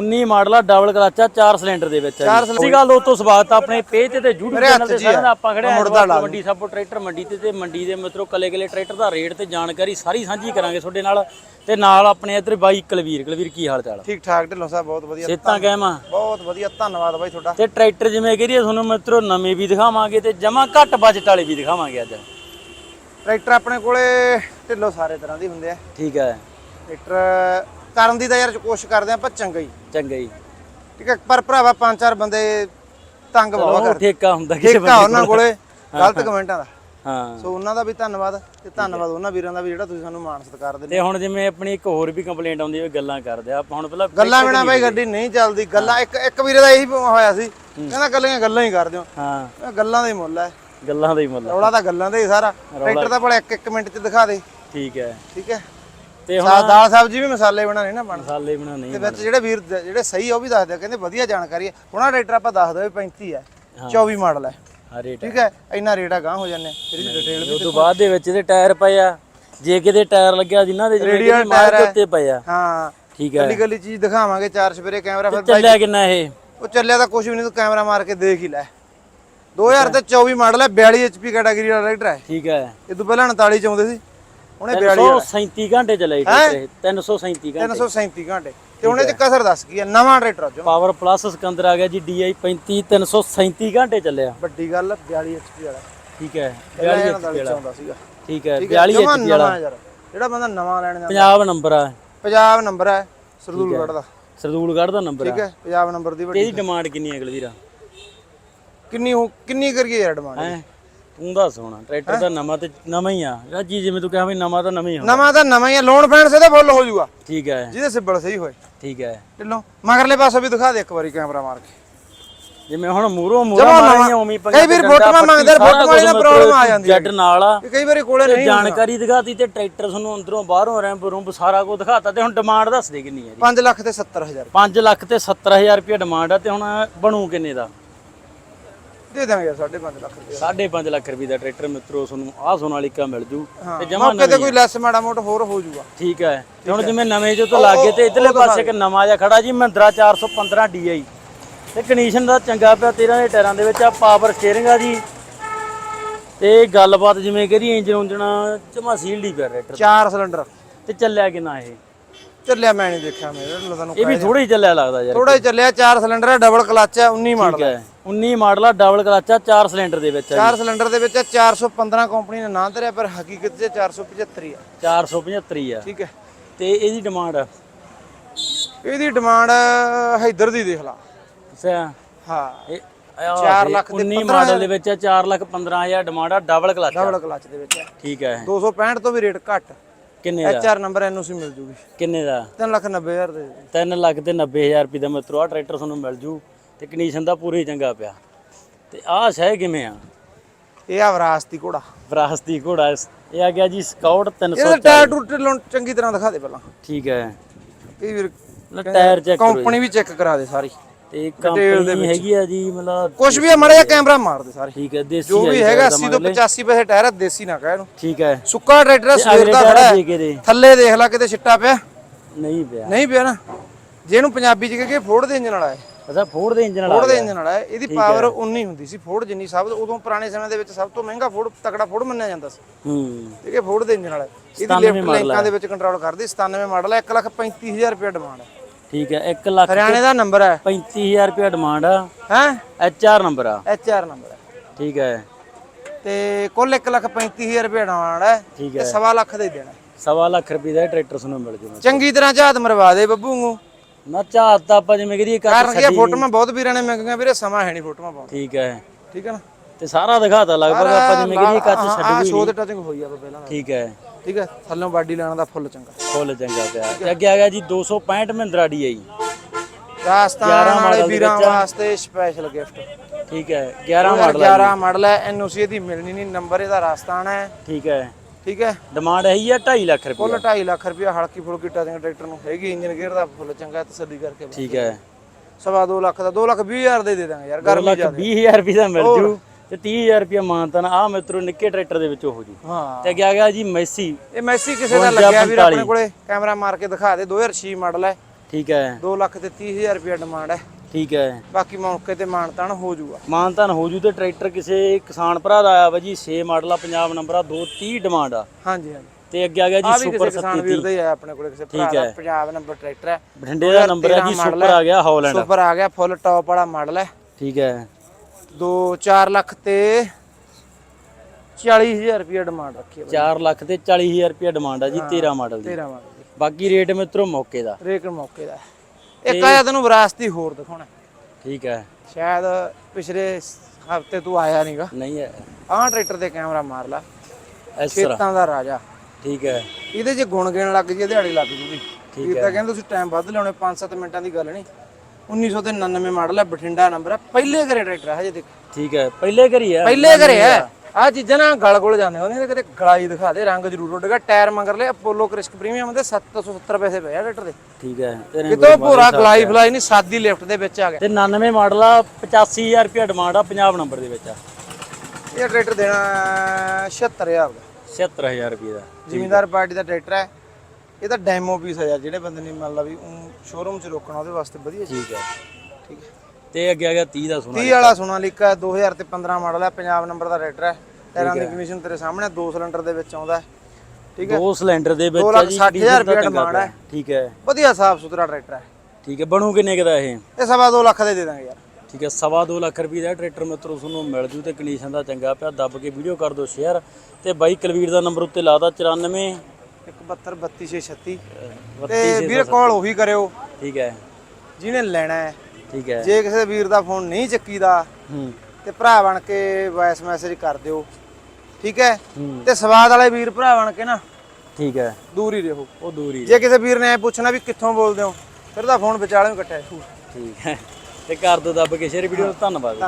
19 model ਆ double clutch ਆ 4 cylinder ਦੇ ਵਿੱਚ ਆ ਜੀ। ਗੱਲ ਦੋਸਤੋ ਸਵਾਗਤ ਆ ਆਪਣੇ ਪੇਜ ਤੇ YouTube ਮੇਰੇ ਚੈਨਲ ਤੇ ਹੀ ਸਾਰਿਆਂ ਦਾ। ਆਪਾਂ ਖੜੇ ਮੈਂ ਆ ਮੁੜਦਾ ਲਾ ਮੰਡੀ ਸਾਬੋ ਟਰੈਕਟਰ ਮੰਡੀ ਤੇ ਤੇ ਮੰਡੀ ਦੇ ਮਿੱਤਰੋ ਕੱਲੇ ਕੱਲੇ ਟਰੈਕਟਰ ਦਾ ਰੇਟ ਤੇ ਜਾਣਕਾਰੀ ਸਾਰੀ ਸਾਂਝੀ ਕਰਾਂਗੇ ਤੁਹਾਡੇ ਨਾਲ। ਤੇ ਨਾਲ ਆਪਣੇ ਇੱਧਰ ਬਾਈ ਕੁਲਵੀਰ। ਕੁਲਵੀਰ ਕੀ ਹਾਲ ਚਾਲ ਠੀਕ ਠਾਕ ਢਿੱਲੋਂ ਸਾਹਿਬ ਬਹੁਤ ਵਧੀਆ। ਸੇਤਾਂ ਕਹਿਮਾ ਬਹੁਤ ਵਧੀਆ ਧੰਨਵਾਦ ਬਾਈ ਤੁਹਾਡਾ। ਤੇ ਟਰੈਕਟਰ ਜਿਵੇਂ ਕਰੀਏ ਤੁਹਾਨੂੰ ਮਿੱਤਰੋ ਨਵੇਂ ਵੀ ਦਿਖਾਵਾਂਗੇ ਤੇ ਜਮਾ ਘੱਟ ਬਜਟ ਵਾਲੇ ਵੀ ਦਿਖਾਵਾਂਗੇ ਅੱਜ। ਟਰੈਕਟਰ ਆਪਣੇ ਕੋਲੇ ਢਿੱਲੋਂ ਸਾਰੇ ਤਰ੍ਹਾਂ ਦੇ ਹੁੰਦੇ ਆ। ਠੀਕ ਹੈ ਟਰੈਕਟਰ ਕਰਨ ਦੀ ਤਾਂ ਯਾਰ ਕੋਸ਼ਿਸ਼ ਕਰਦੇ ਆ ਪਰ ਚੰਗਾ ਹੀ। ਚੰਗਾ ਜੀ ਠੀਕ ਹੈ ਪਰ ਭਰਾਵਾ ਪੰਜ ਚਾਰ ਬੰਦੇ ਤੰਗ ਉਹ ਕਰਦੇ। ਠੇਕਾ ਹੁੰਦਾ ਕਿਸੇ ਠੇਕਾ ਉਹਨਾਂ ਕੋਲੇ। ਗਲਤ ਕਮੈਂਟਾਂ ਦਾ। ਹਾਂ। ਸੋ ਉਹਨਾਂ ਦਾ ਵੀ ਧੰਨਵਾਦ ਤੇ ਧੰਨਵਾਦ ਉਹਨਾਂ ਵੀਰਾਂ ਦਾ ਵੀ ਜਿਹੜਾ ਤੁਸੀਂ ਸਾਨੂੰ ਮਾਣ ਸਤਿਕਾਰ ਦਿੰਦੇ ਤੇ ਹੁਣ ਜਿਵੇਂ ਆਪਣੀ ਇੱਕ ਹੋਰ ਵੀ ਕੰਪਲੇਂਟ ਆਉਂਦੀ ਹੈ ਵੀ ਗੱਲਾਂ ਕਰਦੇ ਆ ਆਪਾਂ ਹੁਣ ਪਹਿਲਾਂ ਗੱਲਾਂ ਬਿਨਾ ਬਾਈ ਗੱਡੀ ਨਹੀਂ ਚੱਲਦੀ ਗੱਲਾਂ ਇੱਕ ਇੱਕ ਵੀਰੇ ਦਾ ਇਹੀ ਹੋਇਆ ਸੀ ਕਹਿੰਦਾ ਗੱਲਾਂ ਗੱਲਾਂ ਹੀ ਕਰਦੇ ਹੋ। ਹਾਂ। ਗੱਲਾਂ ਦਾ ਹੀ ਮੁੱਲ ਹੈ। ਗੱਲਾਂ ਦਾ ਹੀ ਮੁੱਲ ਆ। ਰੌਲਾ ਤਾਂ ਗੱਲਾਂ ਦਾ ਹੀ ਸਾਰਾ। ਟਰੈਕਟਰ ਤਾਂ ਭਲਾ ਇੱਕ ਇੱਕ ਮਿੰਟ ਚ ਦਿਖਾ ਦੇ। ਠੀਕ ਹੈ। ਠੀਕ ਹੈ। ਤੇ ਹੁਣ ਸਾ ਦਾਲ ਸਬਜ਼ੀ ਵੀ ਮਸਾਲੇ ਬਣਾਣੇ ਨਾ ਬਣ ਮਸਾਲੇ ਬਣਾਉਣੇ ਤੇ ਵਿੱਚ ਜਿਹੜੇ ਵੀਰ ਦ- ਜਿਹੜੇ ਸਹੀ ਆ ਉਹ ਵੀ ਦੱਸਦੇ ਆ, ਕਹਿੰਦੇ ਵਧੀਆ ਜਾਣਕਾਰੀ ਹੈ। ਹੁਣ ਆਹ ਟਰੈਕਟਰ ਆਪਾਂ ਦੱਸ ਦੋ 35 ਹੈ 24 ਮਾਡਲ ਹੈ। ਹਾਂ ਰੇਟ ਠੀਕ ਹੈ ਇੰਨਾ ਰੇਟ ਆ ਗਾਂ ਹੋ ਜਾਂਦੇ ਫਿਰ ਇਹਦੀ ਡਿਟੇਲ ਉਸ ਤੋਂ ਬਾਅਦ ਦੇ ਵਿੱਚ ਇਹਦੇ ਟਾਇਰ ਪਏ ਆ। ਜੇ ਕਿਤੇ ਟਾਇਰ ਲੱਗਿਆ ਜਿਨ੍ਹਾਂ ਦੇ ਜਿਵੇਂ ਕਿ ਮਾਰ ਦੇ। ਉੱਤੇ ਪਏ ਆ। ਹਾਂ। ਠੀਕ ਹੈ। ਗੱਲੀ ਗੱਲੀ ਚੀਜ਼ ਦਿਖਾਵਾਂਗੇ ਚਾਰ ਸਵੇਰੇ ਕੈਮਰਾ ਫਿਰ ਚੱਲਿਆ ਕਿੰਨਾ ਇਹ? ਉਹ ਚੱਲਿਆ ਤਾਂ ਕੁਝ ਵੀ ਨਹੀਂ ਤੂੰ ਕੈਮਰਾ ਮਾਰ ਕੇ ਦੇਖ ਹੀ ਲੈ। 2024 ਮਾਡਲ ਹੈ 42 HP ਕੈਟਾਗਰੀ ਵਾਲਾ ਟਰੈਕਟਰ ਹੈ। ਠੀਕ ਹੈ। ਇਹ ਤੋਂ ਪਹਿਲਾਂ 39 ਚ ਆਉਂਦੇ ਸੀ। ਉਹਨੇ 42 337 ਘੰਟੇ ਚੱਲਿਆ ਟਰੈਕਟਰ ਇਹ 337 ਘੰਟੇ। 337 ਘੰਟੇ। ਤੇ ਉਹਨੇ ਚ ਕਸਰ ਦੱਸ ਕੀ ਹੈ ਨਵਾਂ ਟਰੈਕਟਰ ਅੱਜ ਪਾਵਰ ਪਲੱਸ ਸਿਕੰਦਰ ਆ ਗਿਆ ਜੀ DI 35 337 ਘੰਟੇ ਚੱਲਿਆ। ਵੱਡੀ ਗੱਲ 42 HP ਵਾਲਾ। ਠੀਕ ਹੈ ਪਹਿਲਾਂ 42 ਇਹਨਾਂ HP ਦਾ ਵਾਲਾ। ਆਉਂਦਾ ਸੀਗਾ। ਠੀਕ ਹੈ ਠੀਕ ਹੈ 42 ਜਮਾਂ HP ਵਾਲਾ। ਨਵਾਂ ਯਾਰ ਜਿਹੜਾ ਬੰਦਾ ਨਵਾਂ ਲੈਣ ਜਾਂਦਾ। ਪੰਜਾਬ ਨੰਬਰ ਆ। ਪੰਜਾਬ ਨੰਬਰ ਹੈ ਸਰਦੂਲਗੜ੍ਹ ਦਾ। ਸਰਦੂਲਗੜ੍ਹ ਦਾ ਨੰਬਰ ਆ। ਠੀਕ ਹੈ ਪੰਜਾਬ ਨੰਬਰ ਦੀ ਤੇ ਵੱਡੀ ਇਹਦੀ ਡਿਮਾਂਡ ਕਿੰਨੀ ਹੈ ਕਿੰਨੀ ਕਰੀਏ ਯਾਰ ਡਿਮਾਂਡ ਤੂੰ ਦੱਸ ਹੁਣ ਟਰੈਕਟਰ ਦਾ ਨਵਾਂ ਤੇ ਨਵਾਂ ਹੀ ਆ। ਇਹ ਜੀ ਜਿਵੇਂ ਤੂੰ ਕਿਹਾ ਵੀ ਨਵਾਂ ਤਾਂ ਨਵਾਂ ਹੀ ਹੁੰਦਾ ਨਵਾਂ ਤਾਂ ਨਵਾਂ ਹੀ ਹੈ ਲੋਨ ਫਾਈਨੈਂਸ ਇਹਦਾ ਫੁੱਲ ਹੋ ਜਾਊਗਾ। ਠੀਕ ਹੈ। ਜਿਹਦੇ ਸਿੱਬਲ ਸਹੀ ਹੋਏ। ਠੀਕ ਹੈ। ਢਿੱਲੋਂ ਮਗਰਲੇ ਪਾਸੇ ਵੀ ਦਿਖਾ ਦੇ ਇੱਕ ਵਾਰੀ ਕੈਮਰਾ ਮਾਰ ਕੇ। ਜਿਵੇਂ ਹੁਣ ਮੂਰੋਂ ਮੂਰਾ ਜਮਾਂ ਮਾਰੀਆਂ ਨਵਾਂ। ਉਮੀ ਕਈ ਵਾਰ ਫੋਟੋਆਂ ਮੰਗਦੇ ਨੇ, ਫੋਟੋਆਂ ਵਾਲੀ ਨਾਲ problem ਆ ਜਾਂਦੀ ਹੈ। ਜੱਟ ਨਾਲ ਆ। ਵੀ ਕਈ ਵਾਰੀ ਕੋਲੇ ਤੇ ਨਹੀਂ ਜਾਣਕਾਰੀ ਦਿਖਾਤੀ ਤੇ ਟਰੈਕਟਰ ਤੁਹਾਨੂੰ ਅੰਦਰੋਂ ਬਾਹਰੋਂ ਰੈਂਪ ਰੂੰਪ ਸਾਰਾ ਕੁਝ ਦਿਖਾਤਾ ਤੇ ਹੁਣ ਡਿਮਾਂਡ ਦੱਸ ਦੇ ਕਿੰਨੀ ਹੈ ਜੀ? 5 ਲੱਖ ਤੇ 70000 5 ਲੱਖ ਤੇ 70000 ਰੁਪਏ ਡਿਮਾਂਡ ਆ ਤੇ ਹੁਣ ਬਣੂ ਕਿੰਨੇ ਦਾ? ਦੇ ਦਾਂਗੇ ਯਾਰ 5.5 ਲੱਖ ਰੁਪਏ। 5.5 ਲੱਖ ਰੁਪਏ ਦਾ ਟਰੈਕਟਰ ਮਿੱਤਰੋ ਤੁਹਾਨੂੰ ਆਹ ਸੋਨਾਲੀਕਾ ਮਿਲ ਜੂ ਤੇ ਜਮਾ ਮੌਕੇ ਤੇ ਕੋਈ ਲੈਸ ਮਾੜਾ ਮੋਟਾ ਹੋਰ ਹੋ ਜਾਊਗਾ ਠੀਕ ਹੈ। ਤੇ ਹੁਣ ਜਿਵੇਂ ਨਵੇਂ ਜੋ ਤੋਂ ਲੱਗੇ ਤੇ ਇਧਰਲੇ ਪਾਸੇ ਇੱਕ ਨਵਾਂ ਜਿਹਾ ਖੜਾ ਜੀ ਮਹਿੰਦਰਾ 415 DI ਤੇ ਕੰਡੀਸ਼ਨ ਦਾ ਚੰਗਾ ਪਿਆ 13 ਦੇ ਟਾਇਰਾਂ ਦੇ ਵਿੱਚ ਆ ਪਾਵਰ ਸਟੀਅਰਿੰਗ ਆ ਜੀ। ਤੇ ਗੱਲਬਾਤ ਜਿਵੇਂ ਕਰੀ ਇੰਜਨ ਉਂਜਣਾ ਜਮਾ ਸੀਲਡ ਹੀ ਪਿਆ ਟਰੈਕਟਰ। ਚਾਰ ਸਿਲੰਡਰ ਤੇ ਚੱਲਿਆ ਕਿੰਨਾ ਇਹ? ਚੱਲਿਆ ਮੈਂ ਨਹੀਂ ਦੇਖਿਆ ਮੇਰੇ ਢਿੱਲੋਂ ਤੁਹਾਨੂੰ ਇਹ ਵੀ ਥੋੜਾ ਹੀ ਚੱਲਿਆ ਲੱਗਦਾ ਯਾਰ। ਥੋੜਾ ਹੀ ਚੱਲਿਆ ਚਾਰ ਸਿਲੰਡਰ ਹੈ ਡਬਲ ਕਲਚ ਹੈ 19 ਠੀਕ ਮਾਡਲ ਹੈ 19 ਮਾਡਲ ਆ ਡਬਲ ਕਲਚ ਆ 4 ਸਿਲੰਡਰ ਦੇ ਵਿੱਚ ਆ ਚਾਰ ਸਿਲੰਡਰ ਦੇ ਵਿੱਚ 415 ਕੰਪਨੀ ਨੇ ਨਾਂ ਧਰਿਆ ਪਰ ਹਕੀਕਤ 'ਚ 475 ਹੈ 475 ਆ। ਠੀਕ ਹੈ। ਤੇ ਇਹਦੀ ਡਿਮਾਂਡ ਇਹਦੀ ਡਿਮਾਂਡ ਹੈਦਰ ਦੀ ਦੇਖ ਲਾ। ਅੱਛਾ। ਹਾਂ। ਇਹ 4 ਲੱਖ ਤੇ 19 ਮਾਡਲ ਦੇ ਵਿੱਚ ਆ 4 ਲੱਖ 15000 ਡਿਮਾਂਡ ਆ ਡਬਲ ਕਲਚ ਡਬਲ ਕਲਚ ਦੇ ਵਿੱਚ ਹੈ ਠੀਕ ਹੈ। 265 ਤੋਂ ਵੀ ਰੇਟ ਘੱਟ। ਕਿੰਨੇ ਦਾ? ਐਚਆਰ ਨੰਬਰ ਐਨਓਸੀ ਮਿਲ ਜੂਗੀ। ਕਿੰਨੇ ਦਾ? 3 ਲੱਖ 90 ਹਜ਼ਾਰ ਦੇ 3 ਲੱਖ ਤੇ 90000 ਰੁਪਏ ਦਾ ਮਿੱਤਰੋ ਆ ਟਰੈਕਟਰ ਤੁਹਾਨੂੰ ਮਿਲ ਜੂ ਤੇ ਕੰਡੀਸ਼ਨ ਦਾ ਪੂਰਾ ਚੰਗਾ ਪਿਆ। ਤੇ ਆਹ ਸ਼ੈ ਕਿਵੇਂ ਆ? ਇਹ ਆ ਵਿਰਾਸਤੀ ਘੋੜਾ। ਵਿਰਾਸਤੀ ਘੋੜਾ ਇਹ ਆ ਗਿਆ ਜੀ ਸਕਾਊਟ 300 ਇਹਦਾ ਟਾਇਰ ਟੂਟ ਚੰਗੀ ਤਰ੍ਹਾਂ ਦਿਖਾ ਦੇ ਪਹਿਲਾਂ। ਠੀਕ ਹੈ। ਇਹ ਵੀਰ ਟਾਇਰ ਚੈੱਕ। ਕੰਪਨੀ ਵੀ ਚੈੱਕ ਕਰਾ ਦੇ ਸਾਰੀ। ਤੇ ਕੰਪਨੀ ਹੈਗੀ ਆ ਜੀ ਮਤਲਬ ਕੁਝ ਵੀ ਆ ਮੜਾ ਜਿਹਾ ਕੈਮਰਾ ਮਾਰ ਦੇ ਸਾਰੇ। ਠੀਕ ਹੈ ਦੇਸੀ ਜੋ ਆ ਵੀ ਜੀ ਹੈਗਾ ਟਾਇਰ ਦਾ 80 ਤੋਂ 85 ਪੈਸੇ ਟਾਇਰ ਆ ਦੇਸੀ ਨਾ ਕਹਿ ਇਹਨੂੰ। ਠੀਕ ਹੈ। ਸੁੱਕਾ ਟਰੈਕਟਰ ਆ, ਸਵੇਰ ਅਗਲੇ ਦਾ ਟਾਇਰ ਖੜਾ ਹੈ ਦੇ ਕੇ ਦੇ। ਥੱਲੇ ਦੇਖ ਲੈ ਕਿਤੇ ਛਿੱਟਾ ਪਿਆ। ਨਹੀਂ ਪਿਆ। ਨਹੀਂ ਪਿਆ ਨਾ। ਜੇ ਇਹਨੂੰ ਪੰਜਾਬੀ ਚ ਕਹੇ ਫੋੜ ਦੇ ਇੰਜਨ ਵਾਲਾ ਹੈ। ਅੱਛਾ ਫੋੜ ਦੇ ਇੰਜਨ ਵਾਲਾ ਫੋੜ ਦੇ ਇੰਜਨ ਵਾਲਾ ਹੈ। ਇਹਦੀ ਪਾਵਰ 19 ਹੁੰਦੀ ਸੀ। ਫੋੜ ਜਿੰਨੀ ਸਭ ਤੋਂ- ਉਦੋਂ ਪੁਰਾਣੇ ਸਮੇਂ ਦੇ ਵਿੱਚ ਸਭ ਤੋਂ ਮਹਿੰਗਾ ਫੋੜ ਤਕੜਾ ਫੋੜ ਮੰਨਿਆ ਜਾਂਦਾ ਸੀ। ਹੂੰ। ਠੀਕ ਹੈ ਫੋੜ ਦੇ ਇੰਜਨ ਵਾਲਾ ਹੈ। ਇਹਦੀ 97 ਲਿਫਟ ਲਾਈਕਾਂ ਦੇ ਵਿੱਚ ਕੰਟਰੋਲ ਕਰਦੀ। 97 ਮਾਡਲ ਹੈ 135000 ਰੁਪਏ ਡਿਮਾਂਡ ਹੈ। ਠੀਕ ਹੈ 1 ਲੱਖ ਹਰਿਆਣੇ ਦਾ ਨੰਬਰ ਹੈ। 35000 ਰੁਪਏ ਡਿਮਾਂਡ ਆ। ਹੈ? ਐਚ ਆਰ ਨੰਬਰ ਆ। ਐਚਆਰ ਨੰਬਰ ਹੈ। ਠੀਕ ਹੈ। ਤੇ ਕੁੱਲ 135000 ਰੁਪਏ ਡਿਮਾਂਡ ਹੈ ਠੀਕ ਤੇ ਸਵਾ ਲੱਖ ਦੇ ਦੇਣਾ। ਸਵਾ ਲੱਖ ਰੁਪਏ ਦਾ ਟਰੈਕਟਰ ਤੁਹਾਨੂੰ ਮਿਲ ਜੂਗਾ। ਚੰਗੀ ਤਰ੍ਹਾਂ ਝਾਤ ਮਰਵਾ ਦੇ ਬੱਬੂ ਨੂੰ। ਨਾ ਝਾਤ ਤਾਂ ਆਪਾਂ ਜਿਵੇਂ ਕਰੀਏ ਕੱਟ ਕਾਰਨ ਕੀ ਆ, ਫੋਟੋਆਂ ਬਹੁਤ ਵੀਰਾਂ ਨੇ ਮੰਗੀਆਂ ਵੀਰੇ ਸਮਾਂ ਹੈ ਨਹੀਂ ਫੋਟੋਆਂ ਪਾਉਣ। ਠੀਕ ਹੈ। ਠੀਕ ਹੈ ਨਾ? ਤੇ ਸਾਰਾ ਦਿਖਾਤਾ ਲਗਭਗ ਆਪਾਂ ਜਿਵੇਂ ਕਰੀਏ ਕੱਚ ਛੱਡ ਆ ਵੀ ਸ਼ੋਅ ਤੇ ਟਚਿੰਗ ਹੋਈ ਆ ਪਹਿਲਾਂ। ਠੀਕ ਹੈ। ਠੀਕ ਹੈ? ਥੱਲੋਂ ਬਾਡੀ ਲੈਣ ਦਾ ਫੁੱਲ ਚੰਗਾ। ਫੁੱਲ ਚੰਗਾ ਪਿਆ। ਤੇ ਅੱਗੇ ਆ ਗਿਆ ਜੀ 265 ਮਹਿੰਦਰਾ ਡੀ ਆਈ। ਰਾਜਸਥਾਨ ਵਾਲੇ ਮਾਡਲ ਦੇ ਵੀਰਾਂ ਵਿੱਚ ਆ। ਵਾਸਤੇ ਸਪੈਸ਼ਲ ਗਿਫਟ ਠੀਕ ਹੈ 11 ਮਾਡਲ ਹੈ 11 ਮਾਡਲ ਹੈ ਐਨਓਸੀ ਇਹਦੀ ਮਿਲਣੀ ਨਹੀਂ ਨੰਬਰ ਇਹਦਾ ਰਾਜਸਥਾਨ ਹੈ। ਠੀਕ ਹੈ। ਠੀਕ ਹੈ? ਡਿਮਾਂਡ ਹੈਗੀ ਆ 2.5 ਲੱਖ ਰੁਪਏ ਕੁੱਲ 2.5 ਲੱਖ ਰੁਪਇਆ ਹਲਕੀ ਫੁਲਕੀ ਟਚਿੰਗ ਟਰੈਕਟਰ ਨੂੰ। ਹੈਗੀ ਇੰਜਨ ਗੇਅਰ ਦਾ ਫੁੱਲ ਚੰਗਾ ਤਸੱਲੀ ਕਰਕੇ ਠੀਕ ਹੈ। ਸਵਾ 2 ਲੱਖ ਦਾ 2 ਲੱਖ 20 ਹਜ਼ਾਰ ਦੇ ਦੇ ਦਾਂਗੇ ਯਾਰ 2 ਗਰਮੀ ਲੱਖ ਜ਼ਿਆਦਾ 20000 ਰੁਪਏ ਦਾ ਮਿਲ ਜੂ। ਤੇ 30000 ਰੁਪਏ ਮਾਨਤਨ ਆ ਮਿੱਤਰੋ ਨਿੱਕੇ ਟਰੈਕਟਰ ਦੇ ਵਿੱਚ ਹੋ ਜੂ। ਹਾਂ। ਤੇ ਅੱਗੇ ਆ ਗਿਆ ਜੀ? ਮੈਸੀ। ਇਹ ਮੈਸੀ ਕਿਸੇ ਦਾ 52 ਲੱਗਿਆ ਵੀਰ ਆਪਣੇ ਕੋਲੇ। ਕੈਮਰਾ ਮਾਰ ਕੇ ਦਿਖਾ ਦੇ 2006 ਮਾਡਲ ਹੈ। ਠੀਕ ਹੈ। 2 ਲੱਖ ਤੇ 30000 ਰੁਪਏ ਡਿਮਾਂਡ ਹੈ। ਠੀਕ ਹੈ। ਬਾਕੀ ਮੌਕੇ ਤੇ ਮਾਨਤਾਨ ਹੋ ਜਾਊਗਾ। ਮਾਨਤਾਨ ਹੋ ਜੂ ਤੇ ਟਰੈਕਟਰ ਕਿਸੇ ਕਿਸਾਨ ਭਰਾ ਦਾ ਆਇਆ ਵਾ ਜੀ 6 ਮਾਡਲ ਆ ਪੰਜਾਬ ਨੰਬਰ ਆ 230 ਡਿਮਾਂਡ ਆ। ਹਾਂਜੀ ਹਾਂਜੀ। ਤੇ ਅੱਗੇ ਆ ਗਿਆ ਜੀ ਸੁਪਰ ਕਿਸਾਨ 37 ਵੀਰ ਦਾ ਹੀ ਆਇਆ ਆਪਣੇ ਕੋਲੇ ਕਿਸੇ ਭਰਾ ਦਾ। ਪੰਜਾਬ ਨੰਬਰ ਟਰੈਕਟਰ ਹੈ। ਬਠਿੰਡੇ ਦਾ ਨੰਬਰ ਹੈ ਜੀ 2013 ਸੁਪਰ ਆ ਗਿਆ ਹਾਲੈਂਡ ਸੁਪਰ ਆ ਗਿਆ ਫੁੱਲ ਟੌਪ ਵਾਲਾ ਮਾਡਲ ਹੈ। ਠੀਕ ਹੈ। 2 4 ਲੱਖ ਤੇ 40000 ਰੁਪਏ ਡਿਮਾਂਡ ਰੱਖੀ ਹੈ 4 ਲੱਖ ਤੇ 40000 ਰੁਪਏ ਡਿਮਾਂਡ ਆ ਜੀ 13 ਮਾਡਲ ਦੀ। 13 ਮਾਡਲ ਦੀ। ਬਾਕੀ ਰੇਟ ਮਿੱਤਰੋ ਮੌਕੇ ਦਾ। ਰੇਕ ਮੌਕੇ ਦਾ। ਹੈ। ਇੱਕ ਆਇਆ ਤੈਨੂੰ ਵਿਰਾਸਤੀ ਹੋਰ ਦਿਖਾਉਣਾ। ਠੀਕ ਹੈ। ਸ਼ਾਇਦ ਪਿਛਲੇ ਹਫ਼ਤੇ ਤੂੰ ਆਇਆ ਨਹੀਂਗਾ। ਨਹੀਂ ਹੈ। ਆਹ ਟਰੈਕਟਰ ਤੇ ਕੈਮਰਾ ਮਾਰ ਲਾ। ਇਸ ਤਰ੍ਹਾਂ। ਖੇਤਾਂ ਦਾ ਰਾਜਾ। ਠੀਕ ਹੈ। ਇਹਦੇ 'ਚ ਗੁਣ ਗਿਣ ਲੱਗ ਜੇ ਦਿਹਾੜੀ ਲੱਗ ਜੂਗੀ। ਠੀਕ ਇਹ ਤਾਂ ਕਹਿੰਦੇ ਤੁਸੀਂ ਟਾਈਮ ਵੱਧ ਲਿਆਉਣੇ 5-7 ਮਿੰਟਾਂ ਦੀ ਗੱਲ ਨਹੀਂ। 1999 ਮਾਡਲ ਹੈ ਬਠਿੰਡਾ ਨੰਬਰ ਹੈ। ਪਹਿਲੇ ਘਰੇ ਟਰੈਕਟਰ ਹੈ ਹਜੇ ਤੱਕ ਠੀਕ ਹੈ ਪਹਿਲੇ ਘਰੀ ਆ ਪਹਿਲੇ ਘਰੇ ਹੈ। ਆ ਚੀਜ਼ਾਂ ਨਾ ਗਲ ਕੋਲ ਜਾਂਦੇ ਉਹਨੇ ਕਿਤੇ ਗਲਾਈ ਦਿਖਾ ਦੇ ਰੰਗ ਜ਼ਰੂਰ ਉੱਡੇਗਾ ਟਾਇਰ ਮੰਗਰ ਲੈ ਅਪੋਲੋ ਕ੍ਰਿਸਕ ਪ੍ਰੀਮੀਅਮ ਦੇ 770 ਪੈਸੇ ਪਏ ਆ ਟਰੈਕਟਰ ਦੇ। ਠੀਕ ਹੈ ਕਿਤੋਂ ਪੂਰਾ ਗਲਾਈ ਫਲਾਈ ਨਹੀਂ ਸਾਦੀ ਲਿਫਟ ਦੇ ਵਿੱਚ ਆ ਗਿਆ। ਤੇ 99 ਮਾਡਲ ਆ 85000 ਰੁਪਏ ਡਿਮਾਂਡ ਆ ਪੰਜਾਬ ਨੰਬਰ ਦੇ ਵਿੱਚ ਆ। ਇਹ ਟਰੈਕਟਰ ਦੇਣਾ 76000 ਦਾ। 76000 ਰੁਪਏ ਦਾ। ਜ਼ਿਮੀਂਦਾਰ ਪਾਰਟੀ ਦਾ ਟਰੈਕਟਰ ਹੈ। ਇਹ ਤਾਂ ਡੈਮੋ ਪੀਸ ਹੈ ਯਾਰ ਜਿਹੜੇ ਬੰਦੇ ਨੇ ਮੰਨ ਲਾ ਵੀ ਸ਼ੋਰੂਮ 'ਚ ਰੋਕਣਾ ਉਹਦੇ ਵਾਸਤੇ ਵਧੀਆ ਚੀਜ਼ ਠੀਕ ਹੈ ਠੀਕ ਹੈ। ਤੇ ਅੱਗੇ ਆ ਗਿਆ 30 ਦਾ ਸੋਨਾ 30 ਵਾਲਾ ਸੋਨਾਲੀਕਾ 2000 ਤੇ 15 ਮਾਡਲ ਹੈ ਪੰਜਾਬ ਨੰਬਰ ਦਾ ਟਰੈਕਟਰ ਹੈ। ਟਾਇਰਾਂ ਦੀ ਕੰਡੀਸ਼ਨ ਤੇਰੇ ਸਾਹਮਣੇ ਦੋ ਸਿਲੰਡਰ ਦੇ ਵਿੱਚ ਆਉਂਦਾ। ਠੀਕ ਹੈ। ਦੋ ਸਿਲੰਡਰ ਦੇ ਵਿੱਚ ਆ ਜੀ ਸੱਠ ਡੀਜ਼ਲ ਹਜ਼ਾਰ ਦਾ ਰੁਪਇਆ ਚੰਗਾ demand ਹੈ। ਠੀਕ ਹੈ। ਵਧੀਆ ਸਾਫ਼ ਸੁਥਰਾ ਟਰੈਕਟਰ ਹੈ। ਠੀਕ ਹੈ ਬਣੂ ਕਿੰਨੇ ਕੁ ਦਾ ਇਹ? ਇਹ ਸਵਾ 2 ਲੱਖ ਦੇ ਦੇ ਦਾਂਗੇ ਯਾਰ। ਠੀਕ ਹੈ ਸਵਾ ਦੋ ਲੱਖ ਰੁਪਏ ਦਾ ਟਰੈਕਟਰ ਮਿੱਤਰੋ ਤੁਹਾਨੂੰ ਮਿਲ ਜੂ ਤੇ ਕੰਡੀਸ਼ਨ ਦਾ ਚੰਗਾ ਪਿਆ। ਦੱਬ ਕੇ ਵੀਡੀਓ ਕਰ ਦਿਓ ਸ਼ੇਅਰ ਤੇ ਬਾਈ ਕਲਵੀਰ ਦਾ ਨੰਬਰ ਉੱਤੇ ਲਾਦਾ 94 172 3236 32 ਤੇ ਵੀਰ ਕਾਲ ਉਹੀ ਕਰਿਓ। ਠੀਕ ਹੈ। ਜਿਹਨੇ ਲੈਣਾ ਹੈ। ਠੀਕ ਹੈ। ਜੇ ਕਿਸੇ ਵੀਰ ਦਾ ਫੋਨ ਨਹੀਂ ਚੱਕੀਦਾ ਹੂੰ। ਤੇ ਭਰਾ ਬਣ ਕੇ ਵਾਇਸ ਮੈਸੇਜ ਕਰ ਦਿਓ। ਠੀਕ ਹੈ? ਹੂੰ। ਤੇ ਸਵਾਦ ਵਾਲੇ ਵੀਰ ਭਰਾ ਬਣ ਕੇ ਨਾ ਠੀਕ ਹੈ। ਦੂਰ ਹੀ ਰਹੋ। ਉਹ ਦੂਰੀ ਜੇ ਕਿਸੇ ਵੀਰ ਨੇ ਐ ਪੁੱਛਣਾ ਵੀ ਕਿੱਥੋਂ ਬੋਲਦੇ ਹੋ ਫਿਰ ਤਾਂ ਫੋਨ ਵਿਚਾਲੇ ਨੂੰ ਕੱਟਿਆ ਠੀਕ ਹੈ। ਤੇ ਕਰ ਦੋ ਦੱਬ ਕੇ ਸ਼ੇਅਰ ਵੀਡੀਓ ਧੰਨਵਾਦ।